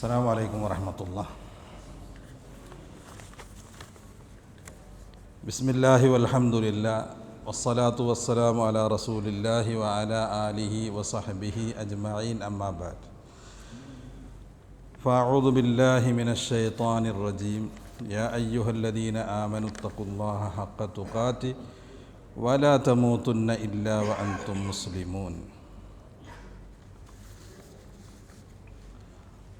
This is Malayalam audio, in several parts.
السلام عليكم ورحمة الله بسم الله والحمد لله والصلاة والسلام على رسول الله وعلى آله وصحبه أجمعين أما بعد فأعوذ بالله من الشيطان الرجيم يا أيها الذين آمنوا اتقوا الله حق تقاته ولا تموتن إلا وأنتم مسلمون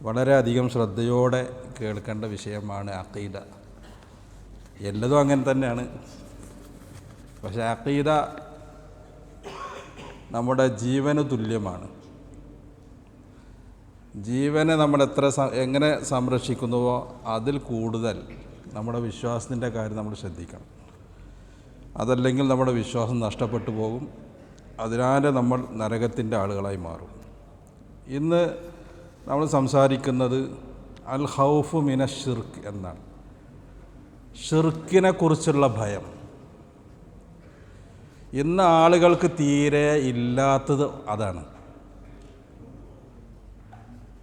വളരെയധികം ശ്രദ്ധയോടെ കേൾക്കേണ്ട വിഷയമാണ് അക്കീദ എല്ലതും അങ്ങനെ തന്നെയാണ്. പക്ഷേ അക്കീദ നമ്മുടെ ജീവന് തുല്യമാണ്. ജീവനെ നമ്മൾ എത്ര എങ്ങനെ സംരക്ഷിക്കുന്നുവോ അതിൽ കൂടുതൽ നമ്മുടെ വിശ്വാസത്തിന്റെ കാര്യം നമ്മൾ ശ്രദ്ധിക്കണം. അതല്ലെങ്കിൽ നമ്മുടെ വിശ്വാസം നഷ്ടപ്പെട്ടു പോകും. അതിനാൽ നമ്മൾ നരകത്തിന്റെ ആളുകളായി മാറും. ഇന്ന് നമ്മൾ സംസാരിക്കുന്നത് അൽ ഹൗഫു മിന ഷിർക്ക് എന്നാണ്. ഷിർക്കിനെ കുറിച്ചുള്ള ഭയം. ഇന്ന് ആളുകൾക്ക് തീരെ ഇല്ലാത്തത് അതാണ്.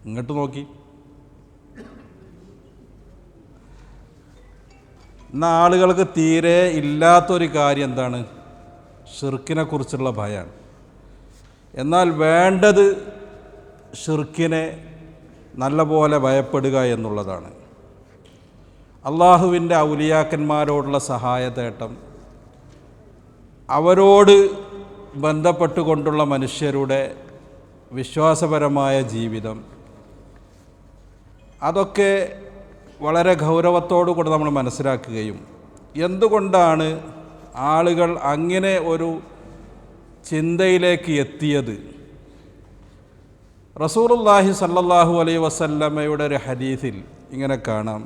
ഇങ്ങോട്ട് നോക്കി. ഇന്ന് ആളുകൾക്ക് തീരെ ഇല്ലാത്തൊരു കാര്യം എന്താണ്? ഷിർക്കിനെ കുറിച്ചുള്ള ഭയമാണ് എന്നാൽ വേണ്ടത് ഷിർക്കിനെ നല്ലപോലെ ഭയപ്പെടുക എന്നുള്ളതാണ്. അള്ളാഹുവിന്റെ ഔലിയാക്കന്മാരോടുള്ള സഹായതേട്ടം അവരോട് ബന്ധപ്പെട്ടുകൊണ്ടുള്ള മനുഷ്യരുടെ വിശ്വാസപരമായ ജീവിതം അതൊക്കെ വളരെ ഗൗരവത്തോടു കൂടെ നമ്മൾ മനസ്സിലാക്കുകയും എന്തുകൊണ്ടാണ് ആളുകൾ അങ്ങനെ ഒരു ചിന്തയിലേക്ക് എത്തിയത്? റസൂറുല്ലാഹി സല്ലാഹു അലൈ വസല്ലമ്മയുടെ ഒരു ഹദീസിൽ ഇങ്ങനെ കാണാം.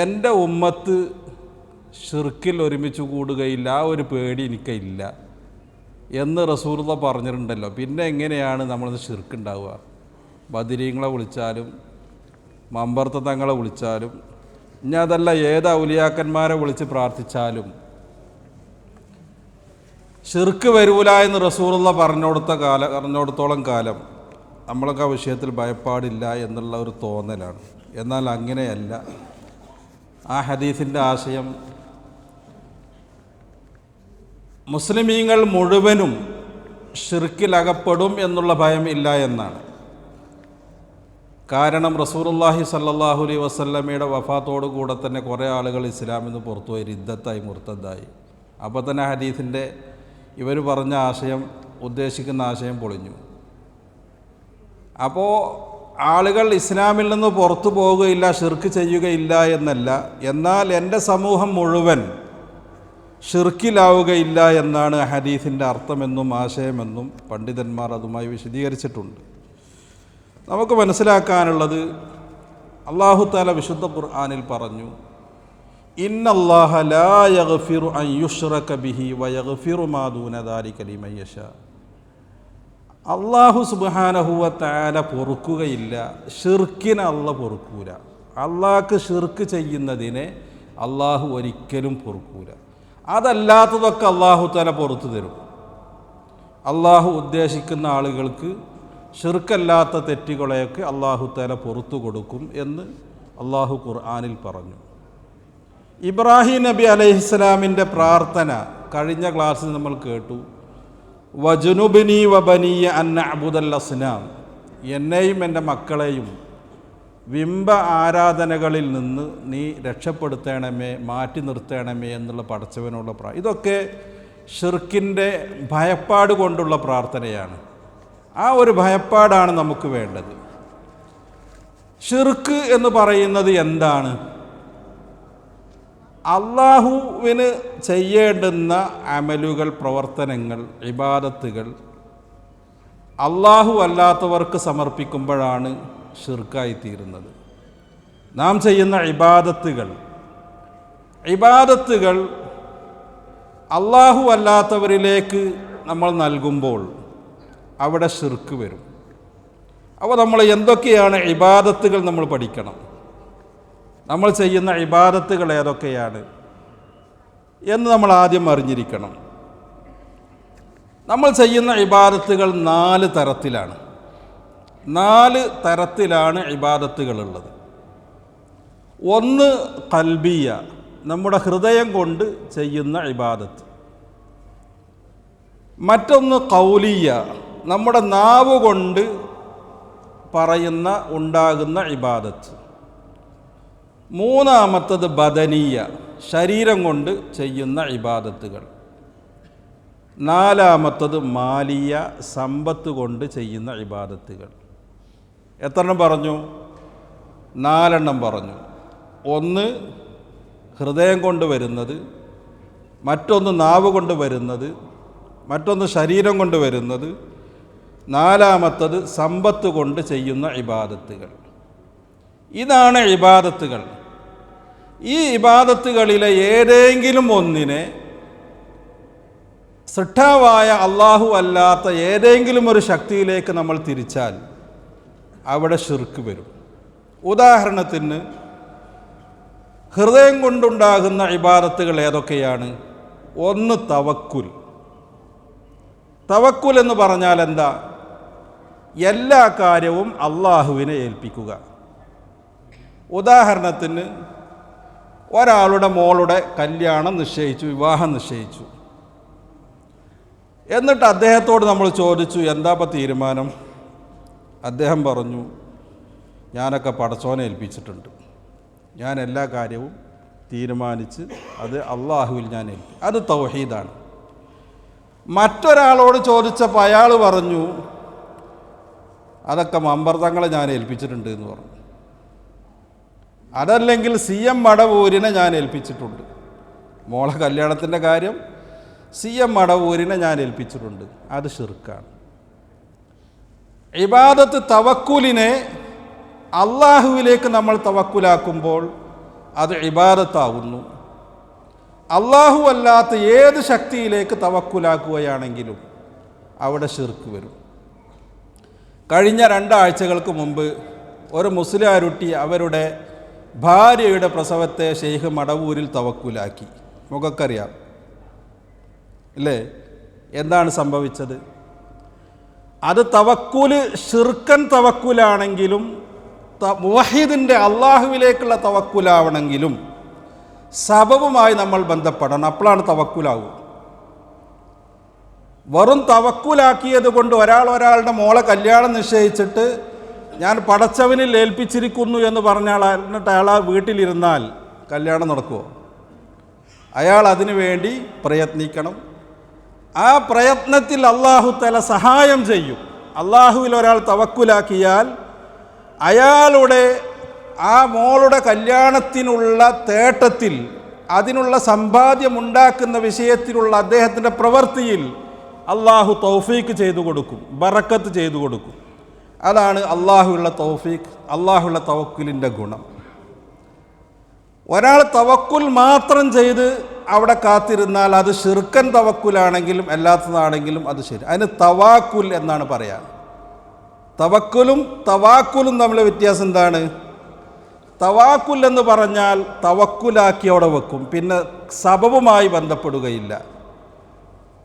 എന്റെ ഉമ്മത്ത് ഷിർക്കിൽ ഒരുമിച്ച് കൂടുകയില്ല ആ ഒരു പേടി എനിക്കില്ല എന്ന് റസൂറുള്ള പറഞ്ഞിട്ടുണ്ടല്ലോ. പിന്നെ എങ്ങനെയാണ് നമ്മൾ ഷിർക്കുണ്ടാവുക ബദിരീങ്ങളെ വിളിച്ചാലും മമ്പർത്ത തങ്ങളെ വിളിച്ചാലും ഇനി അതല്ല ഏത് ഔലിയാക്കന്മാരെ വിളിച്ച് പ്രാർത്ഥിച്ചാലും ഷിർക്ക് വരൂല എന്ന് റസൂറുള്ള പറഞ്ഞുകൊടുത്ത കാല പറഞ്ഞുകൊടുത്തോളം കാലം നമ്മളൊക്കെ ആ വിഷയത്തിൽ ഭയപ്പാടില്ല എന്നുള്ള ഒരു തോന്നലാണ്. എന്നാൽ അങ്ങനെയല്ല. ആ ഹദീസിന്റെ ആശയം മുസ്ലിമീങ്ങൾ മുഴുവനും ഷിർക്കിലകപ്പെടും എന്നുള്ള ഭയം ഇല്ല എന്നാണ്. കാരണം റസൂറുല്ലാഹി സല്ലല്ലാഹു അലൈഹി വസല്ലമയുടെ വഫാത്തോടു കൂടെ തന്നെ കുറേ ആളുകൾ ഇസ്ലാമിൽ നിന്ന് പുറത്തുപോയി റിദ്ദത്തായി മുർത്തദ്ദായി. അപ്പോൾ തന്നെ ഹദീസിന്റെ ഇവർ പറഞ്ഞ ആശയം ഉദ്ദേശിക്കുന്ന ആശയം പൊളിഞ്ഞു. അപ്പോൾ ആളുകൾ ഇസ്ലാമിൽ നിന്ന് പുറത്തു പോവുകയില്ല ഷിർക്ക് ചെയ്യുകയില്ല എന്നല്ല. എന്നാൽ എന്റെ സമൂഹം മുഴുവൻ ഷിർക്കിലാവുകയില്ല എന്നാണ് ഹദീസിന്റെ അർത്ഥമെന്നും ആശയമെന്നും പണ്ഡിതന്മാർ അതുമായി വിശദീകരിച്ചിട്ടുണ്ട്. നമുക്ക് മനസ്സിലാക്കാനുള്ളത് അള്ളാഹു താല വിശുദ്ധ ഖുർആാനിൽ പറഞ്ഞു അള്ളാഹു സുബ്ഹാനഹുവ തആല പൊറുക്കുകയില്ല. ഷിർക്കിനെ അല്ല പൊറുക്കൂല. അള്ളാഹ്ക്ക് ഷിർക്ക് ചെയ്യുന്നതിനെ അള്ളാഹു ഒരിക്കലും പൊറുക്കൂല. അതല്ലാത്തതൊക്കെ അള്ളാഹു തല പുറത്തു തരും. അള്ളാഹു ഉദ്ദേശിക്കുന്ന ആളുകൾക്ക് ഷിർക്കല്ലാത്ത തെറ്റുകളെയൊക്കെ അള്ളാഹു തല പുറത്തു കൊടുക്കും എന്ന് അള്ളാഹു ഖുർആാനിൽ പറഞ്ഞു. ഇബ്രാഹിം നബി അലൈഹിസ്സലാമിന്റെ പ്രാർത്ഥന കഴിഞ്ഞ ക്ലാസ്സിൽ നമ്മൾ കേട്ടു. വജുനുബിനി വബനിയ അന്ന അബുദൽ അസ്നാം. എന്നെയും എന്റെ മക്കളെയും ബിംബ ആരാധനകളിൽ നിന്ന് നീ രക്ഷപ്പെടുത്തണമേ മാറ്റി നിർത്തണമേ എന്നുള്ള പടച്ചവനുള്ള പ്രാ ഇതൊക്കെ ഷിർക്കിന്റെ ഭയപ്പാട് കൊണ്ടുള്ള പ്രാർത്ഥനയാണ്. ആ ഒരു ഭയപ്പാടാണ് നമുക്ക് വേണ്ടത്. ഷിർക്ക് എന്ന് പറയുന്നത് എന്താണ്? അള്ളാഹുവിന് ചെയ്യേണ്ടുന്ന അമലുകൾ പ്രവർത്തനങ്ങൾ ഇബാദത്തുകൾ അള്ളാഹു അല്ലാത്തവർക്ക് സമർപ്പിക്കുമ്പോഴാണ് ഷിർക്കായി തീരുന്നത്. നാം ചെയ്യുന്ന ഇബാദത്തുകൾ. ഇബാദത്തുകൾ അള്ളാഹു അല്ലാത്തവരിലേക്ക് നമ്മൾ നൽകുമ്പോൾ അവിടെ ഷിർക്ക് വരും. അപ്പോൾ നമ്മൾ എന്തൊക്കെയാണ് ഇബാദത്തുകൾ നമ്മൾ പഠിക്കണം? നമ്മൾ ചെയ്യുന്ന ഇബാദത്തുകൾ ഏതൊക്കെയാണ് എന്ന് നമ്മൾ ആദ്യം അറിഞ്ഞിരിക്കണം. നമ്മൾ ചെയ്യുന്ന ഇബാദത്തുകൾ നാല് തരത്തിലാണ്. നാല് തരത്തിലാണ് ഇബാദത്തുകളുള്ളത് ഒന്ന് കൽബിയ നമ്മുടെ ഹൃദയം കൊണ്ട് ചെയ്യുന്ന ഇബാദത്ത്. മറ്റൊന്ന് കൗലിയ നമ്മുടെ നാവുകൊണ്ട് പറയുന്ന ഉണ്ടാകുന്ന ഇബാദത്ത്. മൂന്നാമത്തത് ബദനീയ ശരീരം കൊണ്ട് ചെയ്യുന്ന ഇബാദത്തുകൾ. നാലാമത്തത് മാലിയ സമ്പത്ത് കൊണ്ട് ചെയ്യുന്ന ഇബാദത്തുകൾ. എത്രണ്ണം പറഞ്ഞു? നാലെണ്ണം പറഞ്ഞു. ഒന്ന് ഹൃദയം കൊണ്ട് വരുന്നത് മറ്റൊന്ന് നാവ് കൊണ്ട് വരുന്നത് മറ്റൊന്ന് ശരീരം കൊണ്ട് വരുന്നത് നാലാമത്തത് സമ്പത്ത് കൊണ്ട് ചെയ്യുന്ന ഇബാദത്തുകൾ. ഇതാണ് ഇബാദത്തുകൾ. ഈ ഇബാദത്തുകളിലെ ഏതെങ്കിലും ഒന്നിനെ സൃഷ്ടാവായ അള്ളാഹു അല്ലാത്ത ഏതെങ്കിലും ഒരു ശക്തിയിലേക്ക് നമ്മൾ തിരിച്ചാൽ അവിടെ ഷിർക്ക് വരും. ഉദാഹരണത്തിന് ഹൃദയം കൊണ്ടുണ്ടാകുന്ന ഇബാദത്തുകൾ ഏതൊക്കെയാണ്? ഒന്ന് തവക്കുൽ. തവക്കുൽ എന്ന് പറഞ്ഞാൽ എന്താ? എല്ലാ കാര്യവും അള്ളാഹുവിനെ ഏൽപ്പിക്കുക. ഉദാഹരണത്തിന് ഒരാളുടെ മോളുടെ കല്യാണം നിശ്ചയിച്ചു വിവാഹം നിശ്ചയിച്ചു. എന്നിട്ട് അദ്ദേഹത്തോട് നമ്മൾ ചോദിച്ചു എന്താ ഇപ്പം തീരുമാനം? അദ്ദേഹം പറഞ്ഞു ഞാനൊക്കെ പടച്ചോനെ ഏൽപ്പിച്ചിട്ടുണ്ട്. ഞാൻ എല്ലാ കാര്യവും തീരുമാനിച്ച് അത് അള്ളാഹുവിൽ ഞാൻ ഏൽപ്പി അത് തൗഹീദാണ്. മറ്റൊരാളോട് ചോദിച്ചപ്പോൾ അയാൾ പറഞ്ഞു അതൊക്കെ മമ്പർത്തങ്ങളെ ഞാൻ ഏൽപ്പിച്ചിട്ടുണ്ട് എന്ന് പറഞ്ഞു. അതല്ലെങ്കിൽ സി എം മടവൂരിനെ ഞാൻ ഏൽപ്പിച്ചിട്ടുണ്ട്. മോളെ കല്യാണത്തിന്റെ കാര്യം സി എം മടവൂരിനെ ഞാൻ ഏൽപ്പിച്ചിട്ടുണ്ട്. അത് ഷിർക്കാണ് ഇബാദത്ത് തവക്കുലിനെ അള്ളാഹുവിലേക്ക് നമ്മൾ തവക്കുലാക്കുമ്പോൾ അത് ഇബാദത്താവുന്നു. അള്ളാഹു അല്ലാത്ത ഏത് ശക്തിയിലേക്ക് തവക്കുലാക്കുകയാണെങ്കിലും അവിടെ ഷിർക്ക് വരും. കഴിഞ്ഞ രണ്ടാഴ്ചകൾക്ക് മുമ്പ് ഒരു മുസ്ലിയാരുട്ടി അവരുടെ ഭാര്യയുടെ പ്രസവത്തെ ഷെയ്ഖ് മടവൂരിൽ തവക്കുലാക്കി. നമുക്കൊക്കറിയാം അല്ലേ? എന്താണ് സംഭവിച്ചത്? അത് തവക്കൂൽ ഷിർക്കൻ തവക്കൂലാണെങ്കിലും മുവഹീദിന്റെ അള്ളാഹുവിലേക്കുള്ള തവക്കൂലാവണമെങ്കിലും സബബുമായി നമ്മൾ ബന്ധപ്പെടണം. അപ്പോഴാണ് തവക്കൂലാവുക. വെറും തവക്കൂലാക്കിയത് കൊണ്ട് ഒരാൾ ഒരാളുടെ മോളെ കല്യാണം നിശ്ചയിച്ചിട്ട് ഞാൻ പടച്ചവനിൽ ഏൽപ്പിച്ചിരിക്കുന്നു എന്ന് പറഞ്ഞാൽ എന്നിട്ട് അയാൾ ആ വീട്ടിലിരുന്നാൽ കല്യാണം നടക്കുമോ അയാൾ അതിനു വേണ്ടി പ്രയത്നിക്കണം. ആ പ്രയത്നത്തിൽ അള്ളാഹു തല സഹായം ചെയ്യും. അള്ളാഹുവിൽ ഒരാൾ തവക്കുലാക്കിയാൽ അയാളുടെ ആ മോളുടെ കല്യാണത്തിനുള്ള തേട്ടത്തിൽ അതിനുള്ള സമ്പാദ്യം ഉണ്ടാക്കുന്ന വിഷയത്തിലുള്ള അദ്ദേഹത്തിന്റെ പ്രവൃത്തിയിൽ അള്ളാഹു തൗഫീക്ക് ചെയ്തു കൊടുക്കും ബറക്കത്ത് ചെയ്തു കൊടുക്കും. അതാണ് അള്ളാഹുള്ള തൗഫീഖ് അള്ളാഹുള്ള തവക്കുലിന്റെ ഗുണം. ഒരാൾ തവക്കുൽ മാത്രം ചെയ്ത് അവിടെ കാത്തിരുന്നാൽ അത് ഷിർക്കൻ തവക്കുലാണെങ്കിലും അല്ലാത്തതാണെങ്കിലും അത് ശരി. അതിന് തവാക്കുൽ എന്നാണ് പറയാ. തവക്കുലും തവാക്കുലും തമ്മിലെ വ്യത്യാസം എന്താണ്? തവാക്കുൽ എന്ന് പറഞ്ഞാൽ തവക്കുലാക്കി അവിടെ വെക്കും. പിന്നെ സബബുമായി ബന്ധപ്പെടുകയില്ല.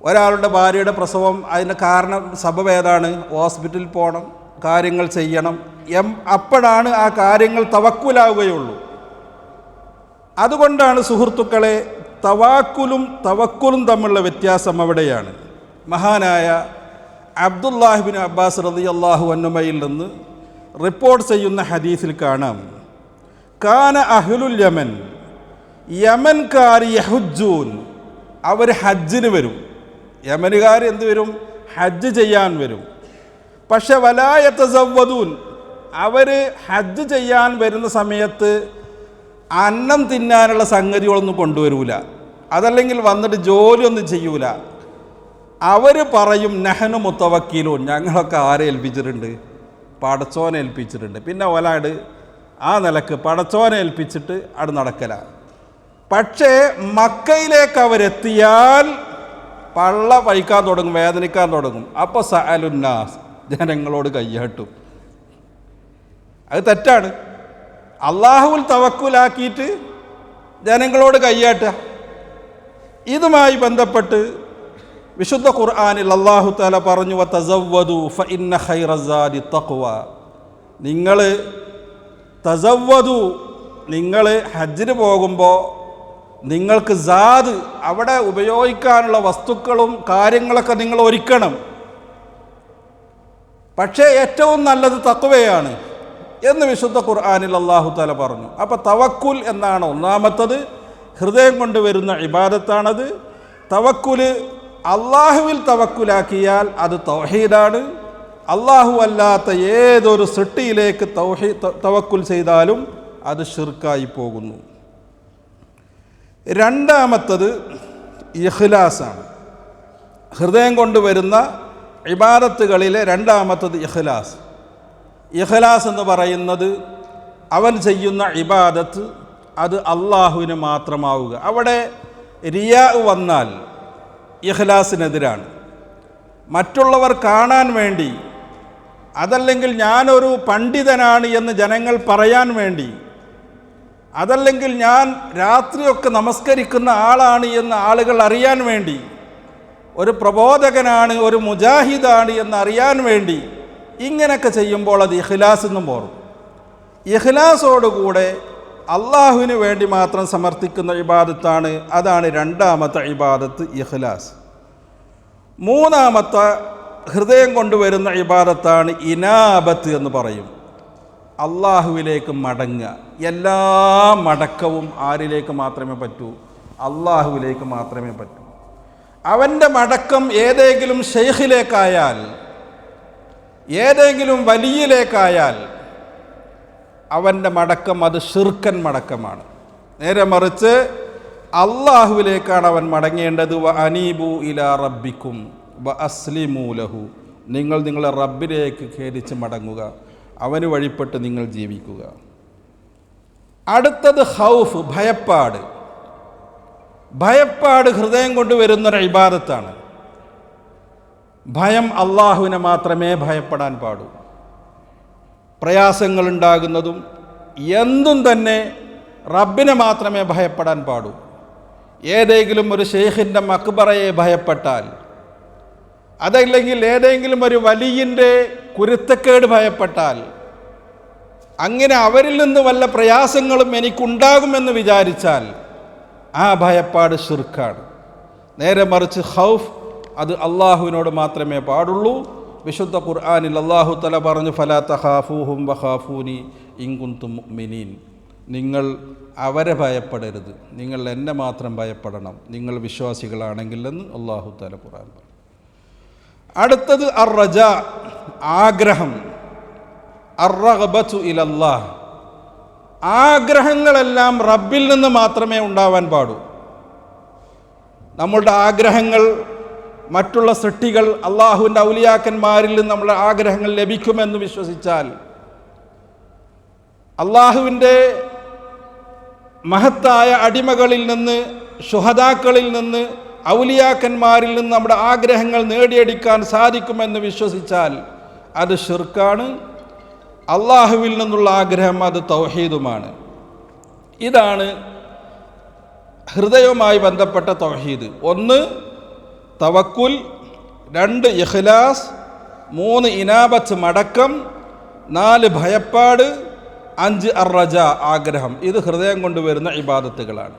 ഒരാളുടെ ഭാര്യയുടെ പ്രസവം അതിന് കാരണം സബബ് ഏതാണ്? ഹോസ്പിറ്റലിൽ പോകണം. കാര്യങ്ങൾ ചെയ്യണം. എം അപ്പോഴാണ് ആ കാര്യങ്ങൾ തവക്കുലാവുകയുള്ളൂ. അതുകൊണ്ടാണ് സുഹൃത്തുക്കളെ തവാക്കുലും തവക്കുലും തമ്മിലുള്ള വ്യത്യാസം അവിടെയാണ്. മഹാനായ അബ്ദുല്ലാഹിബിൻ അബ്ബാസ് റതി അള്ളാഹു അന്നുമയിൽ നിന്ന് റിപ്പോർട്ട് ചെയ്യുന്ന ഹദീസിൽ കാണാം. കാന അഹ്ലുൽ യമൻ യമൻകാർ യഹുജൂൻ അവർ ഹജ്ജിന് വരും. യമനുകാർ എന്ത് വരും? ഹജ്ജ് ചെയ്യാൻ വരും. പക്ഷെ വലായത്ത സവ്വദൂൻ അവർ ഹജ്ജ് ചെയ്യാൻ വരുന്ന സമയത്ത് അന്നം തിന്നാനുള്ള സംഗതികളൊന്നും കൊണ്ടുവരൂല. അതല്ലെങ്കിൽ വന്നിട്ട് ജോലിയൊന്നും ചെയ്യൂല. അവർ പറയും നെഹനു മുത്തവക്കീലൂൻ. ഞങ്ങളൊക്കെ ആരെ ഏൽപ്പിച്ചിട്ടുണ്ട്? പടച്ചോനെ ഏൽപ്പിച്ചിട്ടുണ്ട്. പിന്നെ ഒലാട് ആ നിലയ്ക്ക് പടച്ചോനെ ഏൽപ്പിച്ചിട്ട് അത് നടക്കല. പക്ഷേ മക്കയിലേക്ക് അവരെത്തിയാൽ പള്ള വഹിക്കാൻ തുടങ്ങും വേദനിക്കാൻ തുടങ്ങും. അപ്പോൾ സഅലുന്നാസ് ജനങ്ങളോട് കയ്യാട്ടും. അത് തെറ്റാണ്. അള്ളാഹുവിൽ തവക്കുലാക്കിയിട്ട് ജനങ്ങളോട് കയ്യാട്ടുക. ഇതുമായി ബന്ധപ്പെട്ട് വിശുദ്ധ ഖുർആാനിൽ അള്ളാഹു താല പറഞ്ഞു തസവ്വദു ഫ ഇന്ന ഖൈറസാദി നിങ്ങൾ തസവ്വദു നിങ്ങൾ ഹജ്ജിന് പോകുമ്പോൾ നിങ്ങൾക്ക് സാദ് അവിടെ ഉപയോഗിക്കാനുള്ള വസ്തുക്കളും കാര്യങ്ങളൊക്കെ നിങ്ങൾ ഒരുക്കണം. പക്ഷേ ഏറ്റവും നല്ലത് തക്കുവയാണ് എന്ന് വിശുദ്ധ ഖുർആാനിൽ അള്ളാഹു താല പറഞ്ഞു. അപ്പോൾ തവക്കുൽ എന്നാണ് ഒന്നാമത്തത്. ഹൃദയം കൊണ്ട് വരുന്ന ഇബാദത്താണത്. തവക്കുൽ അള്ളാഹുവിൽ തവക്കുലാക്കിയാൽ അത് തൗഹീദാണ്. അള്ളാഹു അല്ലാത്ത ഏതൊരു സൃഷ്ടിയിലേക്ക് തൗഹീ തവക്കുൽ ചെയ്താലും അത് ഷിർക്കായി പോകുന്നു. രണ്ടാമത്തത് ഇഖ്ലാസാണ്. ഹൃദയം കൊണ്ട് വരുന്ന ഇബാദത്തുകളിലെ രണ്ടാമത്തത് ഇഖ്ലാസ്. ഇഖ്ലാസ് എന്ന് പറയുന്നത് അവൻ ചെയ്യുന്ന ഇബാദത്ത് അത് അള്ളാഹുവിന് മാത്രമാവുക. അവിടെ റിയാ വന്നാൽ ഇഖ്ലാസിനെതിരാണ്. മറ്റുള്ളവർ കാണാൻ വേണ്ടി അതല്ലെങ്കിൽ ഞാനൊരു പണ്ഡിതനാണ് എന്ന് ജനങ്ങൾ പറയാൻ വേണ്ടി അതല്ലെങ്കിൽ ഞാൻ രാത്രിയൊക്കെ നമസ്കരിക്കുന്ന ആളാണ് എന്ന് ആളുകൾ അറിയാൻ വേണ്ടി ഒരു പ്രബോധകനാണ് ഒരു മുജാഹിദാണ് എന്നറിയാൻ വേണ്ടി ഇങ്ങനെയൊക്കെ ചെയ്യുമ്പോൾ അത് ഇഖ്ലാസ് എന്നും പോറും. ഇഖ്ലാസോടുകൂടെ അള്ളാഹുവിന് വേണ്ടി മാത്രം സമർപ്പിക്കുന്ന ഇബാദത്താണ് അതാണ് രണ്ടാമത്തെ ഇബാദത്ത് ഇഖ്ലാസ്. മൂന്നാമത്തെ ഹൃദയം കൊണ്ടുവരുന്ന ഇബാദത്താണ് ഇനാബത്ത് എന്ന് പറയും. അള്ളാഹുവിലേക്ക് മടങ്ങുക. എല്ലാ മടക്കവും ആരിലേക്ക് മാത്രമേ പറ്റൂ? അള്ളാഹുവിലേക്ക് മാത്രമേ പറ്റൂ. അവന്റെ മടക്കം ഏതെങ്കിലും ഷെയ്ഖിലേക്കായാൽ ഏതെങ്കിലും വലിയിലേക്കായാൽ അവന്റെ മടക്കം അത് ഷിർക്കൻ മടക്കമാണ്. നേരെ മറിച്ച് അള്ളാഹുവിലേക്കാണ് അവൻ മടങ്ങേണ്ടത്. വ അനീബു ഇല റബ്ബിക്കും വ അസ്ലിമൂലഹു നിങ്ങൾ നിങ്ങളെ റബ്ബിലേക്ക് ഖേദിച്ച് മടങ്ങുക. അവന് വഴിപ്പെട്ട് നിങ്ങൾ ജീവിക്കുക. അടുത്തത് ഹൗഫ് ഭയപ്പാട്. ഭയപ്പാട് ഹൃദയം കൊണ്ട് വരുന്നൊരു ഇബാദത്താണ്. ഭയം അള്ളാഹുവിനെ മാത്രമേ ഭയപ്പെടാൻ പാടൂ. പ്രയാസങ്ങളുണ്ടാകുന്നതും എന്തും തന്നെ റബ്ബിനെ മാത്രമേ ഭയപ്പെടാൻ പാടൂ. ഏതെങ്കിലും ഒരു ഷെയ്ഖിന്റെ മക്ബറയെ ഭയപ്പെട്ടാൽ അതല്ലെങ്കിൽ ഏതെങ്കിലും ഒരു വലിയന്റെ കുരുത്തക്കേട് ഭയപ്പെട്ടാൽ അങ്ങനെ അവരിൽ നിന്ന് വല്ല പ്രയാസങ്ങളും എനിക്കുണ്ടാകുമെന്ന് വിചാരിച്ചാൽ ആ ഭയപ്പാട് ഷിർക്കാണ് നേരെ മറിച്ച് ഹൗഫ് അത് അള്ളാഹുവിനോട് മാത്രമേ പാടുള്ളൂ. വിശുദ്ധ ഖുർആാനിൽ അള്ളാഹു തല പറഞ്ഞു ഫലാ തഹാഫൂഹും വഹാഫൂനി ഇങ്കുന്തു മിനീൻ നിങ്ങൾ അവരെ ഭയപ്പെടരുത്. നിങ്ങൾ എന്നെ മാത്രം ഭയപ്പെടണം. നിങ്ങൾ വിശ്വാസികളാണെങ്കിൽ എന്ന് അള്ളാഹു തല ഖുർആൻ പറഞ്ഞു. അടുത്തത് അർ റജ ആഗ്രഹം. അർ റഹബു ഇലല്ലാഹ്. ആഗ്രഹങ്ങളെല്ലാം റബ്ബിൽ നിന്ന് മാത്രമേ ഉണ്ടാവാൻ പാടൂ. നമ്മളുടെ ആഗ്രഹങ്ങൾ മറ്റുള്ള സൃഷ്ടികൾ അള്ളാഹുവിന്റെ ഔലിയാക്കന്മാരിൽ നിന്ന് നമ്മുടെ ആഗ്രഹങ്ങൾ ലഭിക്കുമെന്ന് വിശ്വസിച്ചാൽ അള്ളാഹുവിന്റെ മഹത്തായ അടിമകളിൽ നിന്ന് ഷുഹദാക്കളിൽ നിന്ന് ഔലിയാക്കന്മാരിൽ നിന്ന് നമ്മുടെ ആഗ്രഹങ്ങൾ നേടിയെടുക്കാൻ സാധിക്കുമെന്ന് വിശ്വസിച്ചാൽ അത് ഷിർക്കാണ് അള്ളാഹുവിൽ നിന്നുള്ള ആഗ്രഹം അത് തൗഹീദുമാണ്. ഇതാണ് ഹൃദയവുമായി ബന്ധപ്പെട്ട തൗഹീദ്. ഒന്ന് തവക്കുൽ രണ്ട് ഇഖ്ലാസ് മൂന്ന് ഇനാബത്ത് മടക്കം നാല് ഭയപ്പാട് അഞ്ച് അറജ ആഗ്രഹം. ഇത് ഹൃദയം കൊണ്ടുവരുന്ന ഇബാദത്തുകളാണ്.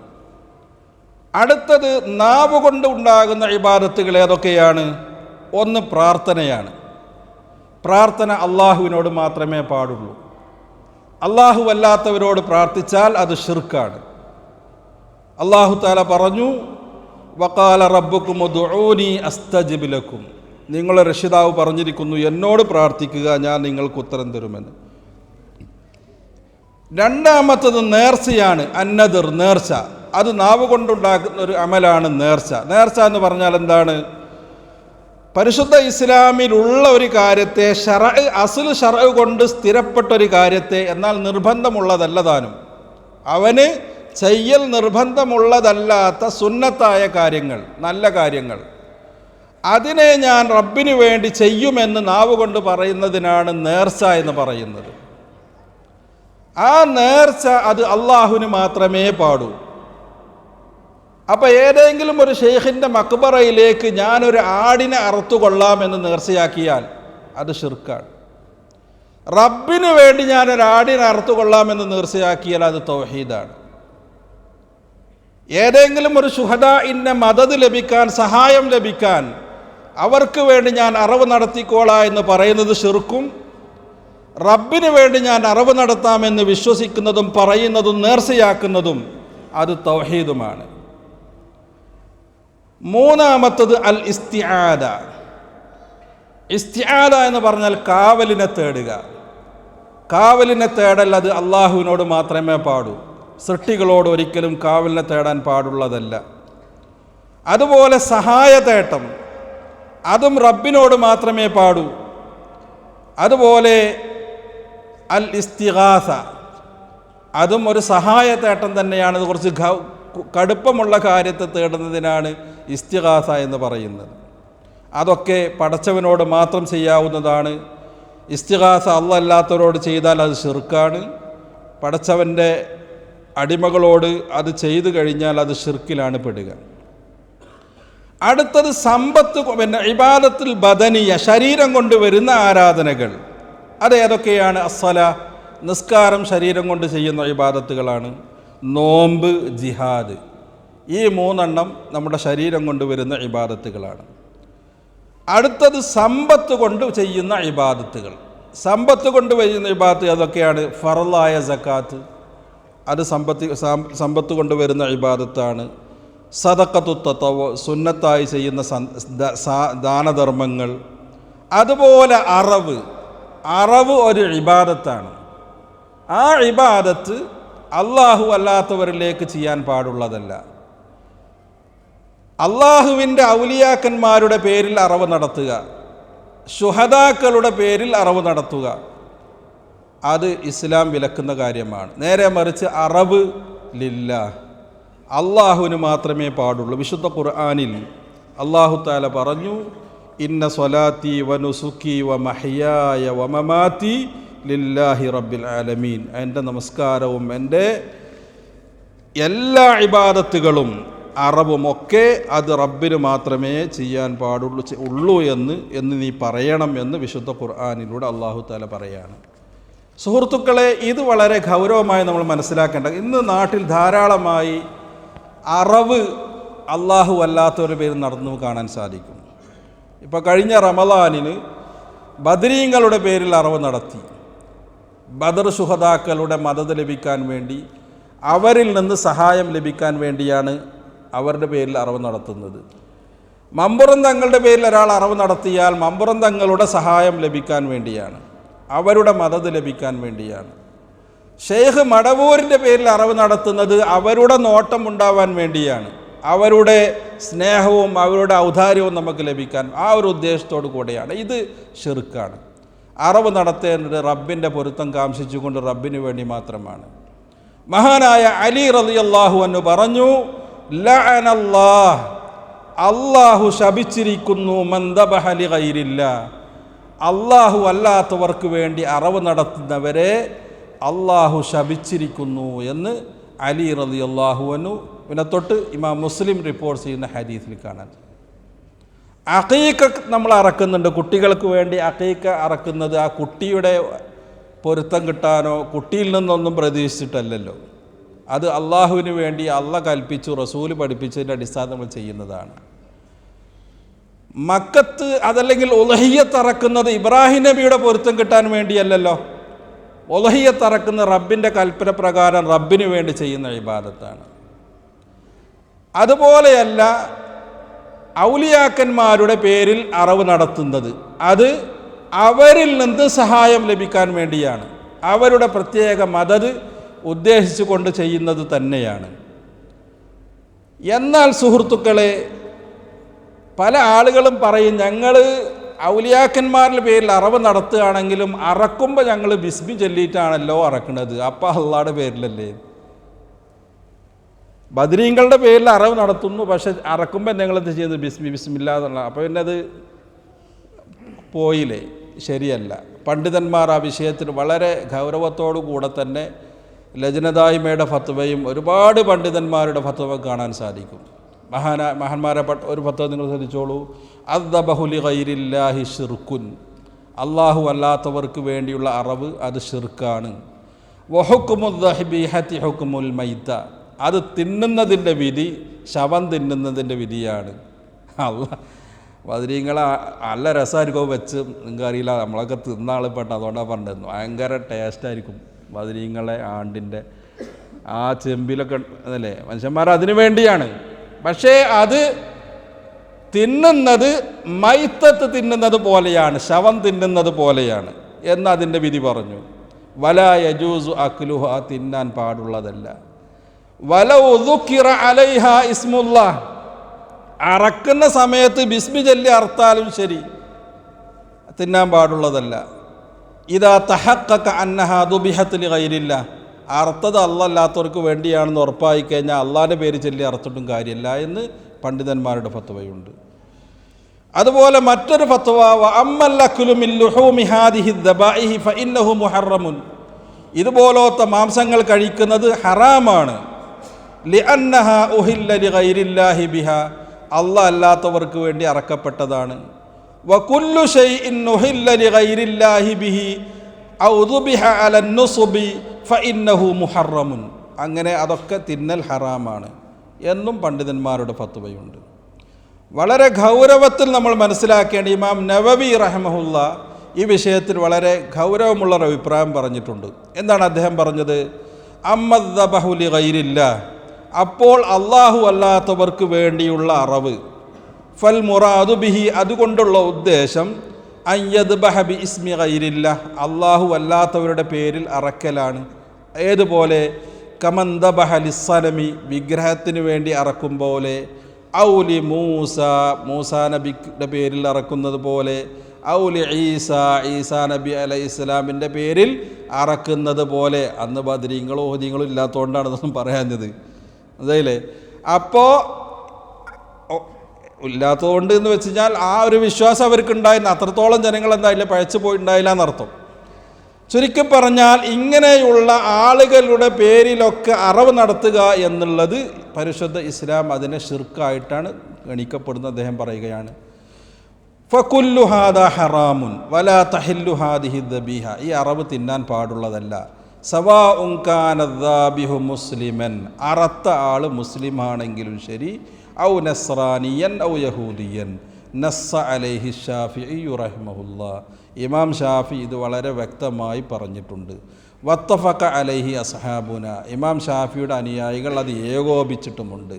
അടുത്തത് നാവ് കൊണ്ട് ഉണ്ടാകുന്ന ഇബാദത്തുകൾ ഏതൊക്കെയാണ്? ഒന്ന് പ്രാർത്ഥനയാണ്. പ്രാർത്ഥന അള്ളാഹുവിനോട് മാത്രമേ പാടുള്ളൂ. അള്ളാഹു അല്ലാത്തവരോട് പ്രാർത്ഥിച്ചാൽ അത് ഷിർക്കാണ് അള്ളാഹു താല പറഞ്ഞു വക്കാല റബ്ബുക്കും അസ്തജിബിലക്കും നിങ്ങളെ രക്ഷിതാവ് പറഞ്ഞിരിക്കുന്നു എന്നോട് പ്രാർത്ഥിക്കുക ഞാൻ നിങ്ങൾക്ക് ഉത്തരം തരുമെന്ന്. രണ്ടാമത്തത് നേർച്ചയാണ് അന്നദർ നേർച്ച. അത് നാവ് കൊണ്ടുണ്ടാക്കുന്ന ഒരു അമലാണ് നേർച്ച. നേർച്ച എന്ന് പറഞ്ഞാൽ എന്താണ്? പരിശുദ്ധ ഇസ്ലാമിലുള്ള ഒരു കാര്യത്തെ ഷറ അസുൽ ഷറ കൊണ്ട് സ്ഥിരപ്പെട്ട ഒരു കാര്യത്തെ എന്നാൽ നിർബന്ധമുള്ളതല്ല താനും. അവന് ചെയ്യൽ നിർബന്ധമുള്ളതല്ലാത്ത സുന്നത്തായ കാര്യങ്ങൾ നല്ല കാര്യങ്ങൾ. അതിനെ ഞാൻ റബ്ബിന് വേണ്ടി ചെയ്യുമെന്ന് നാവ് കൊണ്ട് പറയുന്നതിനാണ് നേർച്ച എന്ന് പറയുന്നത്. ആ നേർച്ച അത് അള്ളാഹുവിന് മാത്രമേ പാടൂ. അപ്പോൾ ഏതെങ്കിലും ഒരു ഷെയ്ഖിന്റെ മക്ബറയിലേക്ക് ഞാനൊരു ആടിനെ അറുത്തുകൊള്ളാമെന്ന് നേർച്ചയാക്കിയാൽ അത് ഷിർക്കാണ് റബ്ബിന് വേണ്ടി ഞാനൊരു ആടിനെ അറുത്തുകൊള്ളാമെന്ന് നേർച്ചയാക്കിയാൽ അത് തൗഹീദാണ്. ഏതെങ്കിലും ഒരു ശുഹദ ഇന്ന മദത് ലഭിക്കാൻ സഹായം ലഭിക്കാൻ അവർക്ക് വേണ്ടി ഞാൻ അറിവ് നടത്തിക്കോളാ എന്ന് പറയുന്നത് ഷിർക്കും റബ്ബിന് വേണ്ടി ഞാൻ അറിവ് നടത്താമെന്ന് വിശ്വസിക്കുന്നതും പറയുന്നതും നേർച്ചയാക്കുന്നതും അത് തൗഹീദുമാണ്. മൂന്നാമത്തത് അൽ ഇസ്തിആദ. ഇസ്തിആദ എന്ന് പറഞ്ഞാൽ കാവലിനെ തേടുക. കാവലിനെ തേടൽ അത് അള്ളാഹുവിനോട് മാത്രമേ പാടൂ. സൃഷ്ടികളോട് ഒരിക്കലും കാവലിനെ തേടാൻ പാടുള്ളതല്ല. അതുപോലെ സഹായ തേട്ടം അതും റബ്ബിനോട് മാത്രമേ പാടൂ. അതുപോലെ അൽ ഇസ്തിഹാസ അതും ഒരു സഹായ തേട്ടം തന്നെയാണ്. കുറച്ച് കടുപ്പമുള്ള കാര്യത്തെ തേടുന്നതിനാണ് ഇസ്തിഹാസ എന്ന് പറയുന്നത്. അതൊക്കെ പടച്ചവനോട് മാത്രം ചെയ്യാവുന്നതാണ്. ഇസ്തിഹാസ അല്ലല്ലാത്തവരോട് ചെയ്താൽ അത് ഷിർക്കാണ് പടച്ചവന്റെ അടിമകളോട് അത് ചെയ്തു കഴിഞ്ഞാൽ അത് ഷിർക്കിലാണ് പെടുക. അടുത്തത് സമ്പത്ത് പിന്നെ ഇബാദത്തിൽ ബദനീയ ശരീരം കൊണ്ട് വരുന്ന ആരാധനകൾ. അത് ഏതൊക്കെയാണ്? അസ്സല നിസ്കാരം ശരീരം കൊണ്ട് ചെയ്യുന്ന ഇബാദത്തുകളാണ്. നോമ്പ് ജിഹാദ്. ഈ മൂന്നെണ്ണം നമ്മുടെ ശരീരം കൊണ്ടുവരുന്ന ഇബാദത്തുകളാണ്. അടുത്തത് സമ്പത്ത് കൊണ്ട് ചെയ്യുന്ന ഇബാദത്തുകൾ. സമ്പത്ത് കൊണ്ട് ചെയ്യുന്ന ഇബാദത്ത് അതൊക്കെയാണ് ഫറലായ സക്കാത്ത്. അത് സമ്പത്ത് സമ്പത്ത് കൊണ്ട് വരുന്ന ഇബാദത്താണ്. സദക്കത്തു തത്വ സുന്നത്തായി ചെയ്യുന്ന ദാനധർമ്മങ്ങൾ. അതുപോലെ അറവ്. അറവ് ഒരു ഇബാദത്താണ്. ആ ഇബാദത്ത് അള്ളാഹു അല്ലാത്തവരിലേക്ക് ചെയ്യാൻ പാടുള്ളതല്ല. അള്ളാഹുവിന്റെ ഔലിയാക്കന്മാരുടെ പേരിൽ അറവ് നടത്തുക. ശുഹദാക്കളുടെ പേരിൽ അറവ് നടത്തുക. അത് ഇസ്ലാം വിലക്കുന്ന കാര്യമാണ്. നേരെ മറിച്ച് അറവ് ലില്ല. അള്ളാഹുവിന് മാത്രമേ പാടുള്ളൂ. വിശുദ്ധ ഖുർആാനിൽ അള്ളാഹു താല പറഞ്ഞു ഇന്ന സ്വലാത്തി വനുസുക്കി വ മഹിയായ വമമാത്തി ലില്ലാഹി റബ്ബിൽ ആലമീൻ. എന്റെ നമസ്കാരവും എന്റെ എല്ലാ ഇബാദത്തുകളും അറബുമൊക്കെ അത് റബ്ബിന് മാത്രമേ ചെയ്യാൻ പാടുള്ളൂ ഉള്ളൂ എന്ന് എന്ന് നീ പറയണം എന്ന് വിശുദ്ധ ഖുർആാനിലൂടെ അള്ളാഹു താല പറയാണ്. സുഹൃത്തുക്കളെ ഇത് വളരെ ഗൗരവമായി നമ്മൾ മനസ്സിലാക്കേണ്ട. ഇന്ന് നാട്ടിൽ ധാരാളമായി അറവ് അള്ളാഹു അല്ലാത്തവരുടെ പേര് നടന്നു കാണാൻ സാധിക്കും. ഇപ്പോൾ കഴിഞ്ഞ റമദാനിന് ബദരീങ്ങളുടെ പേരിൽ അറവ് നടത്തി. ബദർ സുഹദാക്കളുടെ മദത് ലഭിക്കാൻ വേണ്ടി അവരിൽ നിന്ന് സഹായം ലഭിക്കാൻ വേണ്ടിയാണ് അവരുടെ പേരിൽ അറവ് നടത്തുന്നത്. മമ്പുറം തങ്ങളുടെ പേരിൽ ഒരാൾ അറവ് നടത്തിയാൽ മമ്പുറം തങ്ങളുടെ സഹായം ലഭിക്കാൻ വേണ്ടിയാണ് അവരുടെ മദത് ലഭിക്കാൻ വേണ്ടിയാണ്. ഷെയ്ഖ് മടവൂരിന്റെ പേരിൽ അറവ് നടത്തുന്നത് അവരുടെ നോട്ടം ഉണ്ടാവാൻ വേണ്ടിയാണ്. അവരുടെ സ്നേഹവും അവരുടെ ഔദാര്യവും നമുക്ക് ലഭിക്കാൻ ആ ഒരു ഉദ്ദേശത്തോടു കൂടെയാണ്. ഇത് ഷിർക്കാണ് അറവ് നടത്തേണ്ടത് റബ്ബിന്റെ പൊരുത്തം കാംക്ഷിച്ചുകൊണ്ട് റബ്ബിന് വേണ്ടി മാത്രമാണ്. മഹാനായ അലി റളിയല്ലാഹു എന്ന് പറഞ്ഞു ലഅനല്ലാഹ് അള്ളാഹു ശപിച്ചിരിക്കുന്നു മന്ദബഹലി ഗൈരില്ല അള്ളാഹു അല്ലാത്തവർക്ക് വേണ്ടി അറവ് നടത്തുന്നവരെ അള്ളാഹു ശപിച്ചിരിക്കുന്നു എന്ന് അലി റലി അനു പിന്നെ തൊട്ട് ഇമാം മുസ്ലിം റിപ്പോർട്ട് ചെയ്യുന്ന ഹദീസിൽ കാണാൻ അക്കീക്ക നമ്മൾ അറക്കുന്നുണ്ട്. കുട്ടികൾക്ക് വേണ്ടി അക്കീക്ക അറക്കുന്നത് ആ കുട്ടിയുടെ പൊരുത്തം കിട്ടാനോ കുട്ടിയിൽ നിന്നൊന്നും പ്രതീക്ഷിച്ചിട്ടല്ലല്ലോ. അത് അള്ളാഹുവിന് വേണ്ടി അള്ള കൽപ്പിച്ചു റസൂൽ പഠിപ്പിച്ചതിന്റെ അടിസ്ഥാനം നമ്മൾ ചെയ്യുന്നതാണ്. മക്കത്ത് അതല്ലെങ്കിൽ ഉലഹിയത്തറക്കുന്നത് ഇബ്രാഹിം നബിയുടെ പൊരുത്തം കിട്ടാൻ വേണ്ടിയല്ലല്ലോ. ഉലഹിയത്തറക്കുന്ന റബ്ബിന്റെ കൽപ്പന പ്രകാരം റബ്ബിന് വേണ്ടി ചെയ്യുന്ന ഇബാദത്താണ്. അതുപോലെയല്ല ഔലിയാക്കന്മാരുടെ പേരിൽ അറവ് നടത്തുന്നത്. അത് അവരിൽ നിന്ന് സഹായം ലഭിക്കാൻ വേണ്ടിയാണ്. അവരുടെ പ്രത്യേക മദത് ഉദ്ദേശിച്ചുകൊണ്ട് ചെയ്യുന്നത് തന്നെയാണ്. എന്നാൽ സുഹൃത്തുക്കളെ പല ആളുകളും പറയും ഞങ്ങൾ ഔലിയാക്കന്മാരുടെ പേരിൽ അറവ് നടത്തുകയാണെങ്കിലും അറക്കുമ്പോൾ ഞങ്ങൾ ബിസ്മി ചൊല്ലിയിട്ടാണല്ലോ അറക്കുന്നത് അപ്പം അള്ളാടെ പേരിലല്ലേ? ബദരീങ്ങളുടെ പേരിൽ അറവ് നടത്തുന്നു പക്ഷെ അറക്കുമ്പോൾ നിങ്ങളെന്ത് ചെയ്യുന്നത് ബിസ്മി ബിസ്മില്ല എന്നുള്ള. അപ്പോൾ പിന്നെ അത് പോയില്ലേ? ശരിയല്ല. പണ്ഡിതന്മാർ ആ വിഷയത്തിൽ വളരെ ഗൗരവത്തോടു കൂടെ തന്നെ ലജനദായ്മയുടെ ഫത്വയും ഒരുപാട് പണ്ഡിതന്മാരുടെ ഫത്വ കാണാൻ സാധിക്കും. മഹാന മഹാന്മാരെ ഒരു ഫത്വ നിങ്ങൾ ശ്രദ്ധിച്ചോളൂ. അദ്ദബഹുലി ഗൈരില്ലാഹി ഷിർക്കുൻ അള്ളാഹു അല്ലാത്തവർക്ക് വേണ്ടിയുള്ള അറവ് അത് ഷിർക്കാണ് വഹുക്കുമുദ്ദഹിബിഹത്തി ഹുക്കുമുൽ മൈത്ത. അത് തിന്നുന്നതിന്റെ വിധി ശവം തിന്നുന്നതിന്റെ വിധിയാണ്. അല്ല ബദരീങ്ങളെ നല്ല രസമായിരിക്കും വെച്ച് നിങ്ങൾക്ക് അറിയില്ല നമ്മളൊക്കെ തിന്ന ആൾ പെട്ട അതുകൊണ്ടാണ് പറഞ്ഞത്. ഭയങ്കര ടേസ്റ്റായിരിക്കും വതിരിങ്ങളെ ആണ്ടിന്റെ ആ ചെമ്പിലൊക്കെ അതല്ലേ മനുഷ്യന്മാർ അതിനു വേണ്ടിയാണ്. പക്ഷേ അത് തിന്നുന്നത് മൈത്തത്ത് തിന്നുന്നത് പോലെയാണ് ശവം തിന്നുന്നത് പോലെയാണ് എന്ന് അതിന്റെ വിധി പറഞ്ഞു. വല യജൂസു അക്ലുഹ തിന്നാൻ പാടുള്ളതല്ല. അലൈഹ ഇസ്മുല്ല. അറക്കുന്ന സമയത്ത് ബിസ്മി ചൊല്ലി അറുത്താലും ശരി. തിന്നാൻ പാടുള്ളതല്ല. ഇതാ തഹക്കക്ക അന്നഹ ദുബിഹത്തിൽ കയ്യിലില്ല അർത്ഥത് അല്ലല്ലാത്തവർക്ക് വേണ്ടിയാണെന്ന് ഉറപ്പായി കഴിഞ്ഞാൽ അള്ളാന്റെ പേര് ചൊല്ലി അറുത്തിട്ടും കാര്യമില്ല എന്ന് പണ്ഡിതന്മാരുടെ ഫത്വയുണ്ട്. അതുപോലെ മറ്റൊരു ഫത്വ ഇതുപോലത്തെ മാംസങ്ങൾ കഴിക്കുന്നത് ഹറാമാണ്. ലിഅന്നഹ ബിഹ. അള്ളാഹ് അല്ലാത്തവർക്ക് വേണ്ടി അറക്കപ്പെട്ടതാണ്. വകുല്ലു ബിഹി. ഫഇന്നഹു അങ്ങനെ അതൊക്കെ തിന്നൽ ഹറാമാണ്. എന്നും പണ്ഡിതന്മാരുടെ ഫത്വയുണ്ട്. വളരെ ഗൗരവത്തിൽ നമ്മൾ മനസ്സിലാക്കേണ്ട ഇമാം നവവി റഹ്മഹുല്ല ഈ വിഷയത്തിൽ വളരെ ഗൗരവമുള്ള ഒരു അഭിപ്രായം പറഞ്ഞിട്ടുണ്ട്. എന്താണ് അദ്ദേഹം പറഞ്ഞത്? അമ്മദ്ബഹുലി ഗൈരില്ല അപ്പോൾ അള്ളാഹു അല്ലാത്തവർക്ക് വേണ്ടിയുള്ള അറവ്. ഫൽ മുറാദു ബിഹി അതുകൊണ്ടുള്ള ഉദ്ദേശം അയ്യദ് ബഹബി ഇസ്മി കൈരില്ല അള്ളാഹു അല്ലാത്തവരുടെ പേരിൽ അറക്കലാണ്. ഏതുപോലെ? കമന്ത ബഹലിസ്സലമി വിഗ്രഹത്തിന് വേണ്ടി അറക്കും പോലെ. ഔലി മൂസ മൂസ നബിയുടെ പേരിൽ അറക്കുന്നത് പോലെ. ഔലി ഈസ ഈസാ നബി അലൈഹി ഇസ്ലാമിന്റെ പേരിൽ അറക്കുന്നത് പോലെ. അന്ന് ബദ്രീങ്ങളും ഓഹദീങ്ങളും ഇല്ലാത്തതുകൊണ്ടാണ് ഇതൊന്നും പറയാഞ്ഞത്. അതേലേ? അപ്പോൾ ഇല്ലാത്തതുകൊണ്ട് എന്ന് വെച്ച് കഴിഞ്ഞാൽ ആ ഒരു വിശ്വാസം അവർക്ക് ഉണ്ടായിരുന്നു അത്രത്തോളം ജനങ്ങൾ എന്തായില്ല? പഴച്ചു പോയിട്ടുണ്ടായില്ല എന്നർത്ഥം. ചുരുക്കി പറഞ്ഞാൽ ഇങ്ങനെയുള്ള ആളുകളുടെ പേരിലൊക്കെ അറവ് നടത്തുക എന്നുള്ളത് പരിശുദ്ധ ഇസ്ലാം അതിനെ ഷിർക്കായിട്ടാണ് ഗണിക്കപ്പെടുന്നത് അദ്ദേഹം പറയുകയാണ്. ഫക്കുല്ലുഹാദ ഹറാമുൻ വലാ തഹില്ലുഹാദിഹി ദബീഹ. ഈ അറവ് തിന്നാൻ പാടുള്ളതല്ല. സവാ ഉങ്കാനദ്ദാബിഹു മുസ്ലിമൻ. അറത്ത ആൾ മുസ്ലിം ആണെങ്കിലും ശരി. ഔ നസ്രാനിയൻ ഔ യഹൂദിയൻ. നസ്സ അലൈഹി ഷാഫി റഹ്മഹുല്ല. ഇമാം ഷാഫി ഇത് വളരെ വ്യക്തമായി പറഞ്ഞിട്ടുണ്ട്. വത്തഫക്ക അലൈഹി അസഹാബുന. ഇമാം ഷാഫിയുടെ അനുയായികൾ അത് ഏകോപിച്ചിട്ടുമുണ്ട്.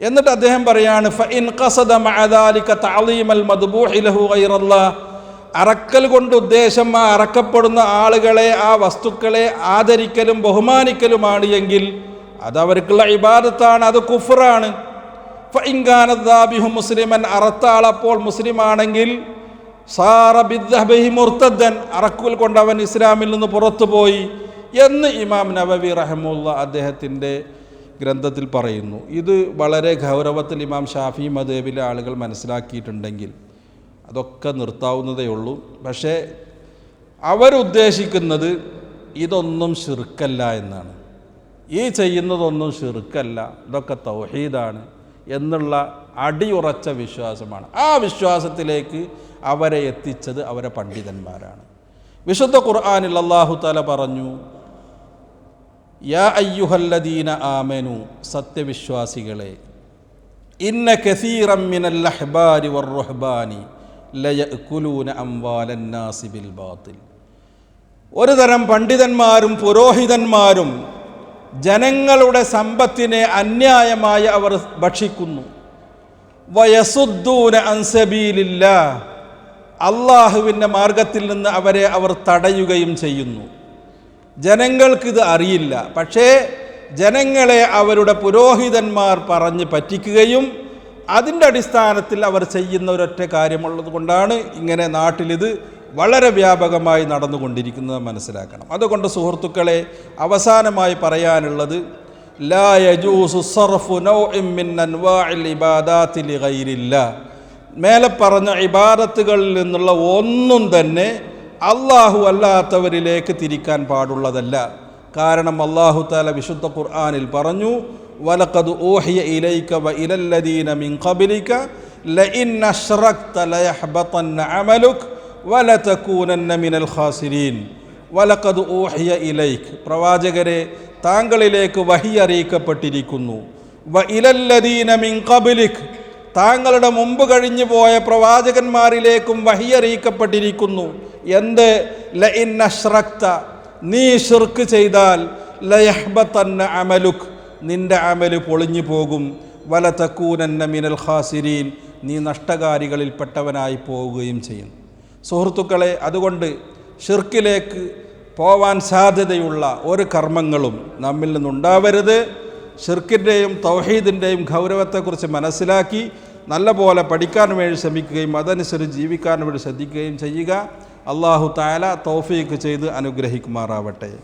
എന്നിട്ട് അദ്ദേഹം പറയാണ് ഇൻ ഖസദ മഅദാലിക തഅലീമൽ മദ്ബൂഹി ലഹു ഗൈറല്ലാഹ് അറക്കൽ കൊണ്ട് ഉദ്ദേശം ആ അറക്കപ്പെടുന്ന ആളുകളെ ആ വസ്തുക്കളെ ആദരിക്കലും ബഹുമാനിക്കലുമാണ് എങ്കിൽ അതവർക്കുള്ള ഇബാദത്താണ് അത് കുഫറാണ്. ഫൈങ്കാനദ്ദാബിഹു മുസ്ലിമൻ അറത്താളപ്പോൾ മുസ്ലിം മുസ്ലിമാണെങ്കിൽ സാറ ബിദ്ദഹബഹി മുർത്തദ്ദൻ അറക്കുൽ കൊണ്ട് അവൻ ഇസ്ലാമിൽ നിന്ന് പുറത്തുപോയി എന്ന് ഇമാം നബവി റഹമുല്ല അദ്ദേഹത്തിന്റെ ഗ്രന്ഥത്തിൽ പറയുന്നു. ഇത് വളരെ ഗൗരവത്തിൽ ഇമാം ഷാഫി മദേബിലെ ആളുകൾ മനസ്സിലാക്കിയിട്ടുണ്ടെങ്കിൽ അതൊക്കെ നിർത്താവുന്നതേ ഉള്ളൂ. പക്ഷേ അവരുദ്ദേശിക്കുന്നത് ഇതൊന്നും ശിർക്കല്ല എന്നാണ്. ഈ ചെയ്യുന്നതൊന്നും ശിർക്കല്ല ഇതൊക്കെ തൗഹീദാണ് എന്നുള്ള അടിയുറച്ച വിശ്വാസമാണ്. ആ വിശ്വാസത്തിലേക്ക് അവരെ എത്തിച്ചത് അവരെ പണ്ഡിതന്മാരാണ്. വിശുദ്ധ ഖുർആാനിൽ അള്ളാഹു തല പറഞ്ഞു യാ അയ്യുഹല്ലദീന ആമനു സത്യവിശ്വാസികളെ ഇന്ന കസീറം മിനൽ അഹ്ബാരി വർ-റുഹ്ബാനി ലയഅ്കുലൂന അംവാലന്നാസി ബിൽ ബാത്തിൽ. ഒരു തരം പണ്ഡിതന്മാരും പുരോഹിതന്മാരും ജനങ്ങളുടെ സമ്പത്തിനെ അന്യായമായി അവർ ഭക്ഷിക്കുന്നു. വയസുദ്ദൂന അൻസബീലില്ല അള്ളാഹുവിന്റെ മാർഗത്തിൽ നിന്ന് അവരെ അവർ തടയുകയും ചെയ്യുന്നു. ജനങ്ങൾക്കിത് അറിയില്ല. പക്ഷേ ജനങ്ങളെ അവരുടെ പുരോഹിതന്മാർ പറഞ്ഞ് പറ്റിക്കുകയും അതിന്റെ അടിസ്ഥാനത്തിൽ അവർ ചെയ്യുന്ന ഒരൊറ്റ കാര്യമുള്ളത് കൊണ്ടാണ് ഇങ്ങനെ നാട്ടിലിത് വളരെ വ്യാപകമായി നടന്നുകൊണ്ടിരിക്കുന്നത് മനസ്സിലാക്കണം. അതുകൊണ്ട് സുഹൃത്തുക്കളെ അവസാനമായി പറയാനുള്ളത് ലാ യജൂസു സർഫു മേലെ പറഞ്ഞ ഇബാദത്തുകളിൽ നിന്നുള്ള ഒന്നും തന്നെ അള്ളാഹു അല്ലാത്തവരിലേക്ക് തിരിക്കാൻ പാടുള്ളതല്ല. കാരണം അള്ളാഹു താല വിശുദ്ധ ഖുർആാനിൽ പറഞ്ഞു വലഖദ് ഊഹിയ ഇലൈക വ ഇലല്ലദീന മിൻ ഖബലിക ലഇൻ അശ്റക്ത ലയഹ്ബതന്ന അമലുക് വലതകൂനന്ന മിനൽ ഖാസിരീൻ വലഖദ് ഊഹിയ ഇലൈക് പ്രവാചകരെ താങ്കളിലേക്ക് വഹി അറിയിക്കപ്പെട്ടിരിക്കുന്നു. വ ഇലല്ലദീന മിൻ ഖബലിക് താങ്കളുടെ മുമ്പ് കഴിഞ്ഞു പോയ പ്രവാചകന്മാരിലേക്കും വഹി അറിയിക്കപ്പെട്ടിരിക്കുന്നു. എന്ത്? ലഇൻ അശ്റക്ത നീ ഷിർക്ക് ചെയ്താൽ ലയഹ്ബത്തന്ന അമലുക്. നിന്റെ അമൽ പൊളിഞ്ഞു പോകും. വല തക്കൂനന്ന മിനൽ ഖാസിരീൻ. നീ നഷ്ടകാരികളിൽപ്പെട്ടവനായി പോവുകയും ചെയ്യും. സുഹൃത്തുക്കളെ അതുകൊണ്ട് ഷിർക്കിലേക്ക് പോവാൻ സാധ്യതയുള്ള ഒരു കർമ്മങ്ങളും നമ്മിൽ നിന്നുണ്ടാവരുത്. ഷിർക്കിന്റെയും തൗഹീദിന്റെയും ഗൗരവത്തെക്കുറിച്ച് മനസ്സിലാക്കി നല്ലപോലെ പഠിക്കാൻ വേണ്ടി ശ്രമിക്കുകയും അതനുസരിച്ച് ജീവിക്കാൻ വേണ്ടി ശ്രദ്ധിക്കുകയും ചെയ്യുക. അള്ളാഹു താല തൗഫീക്ക് ചെയ്ത് അനുഗ്രഹിക്കുമാറാവട്ടെ.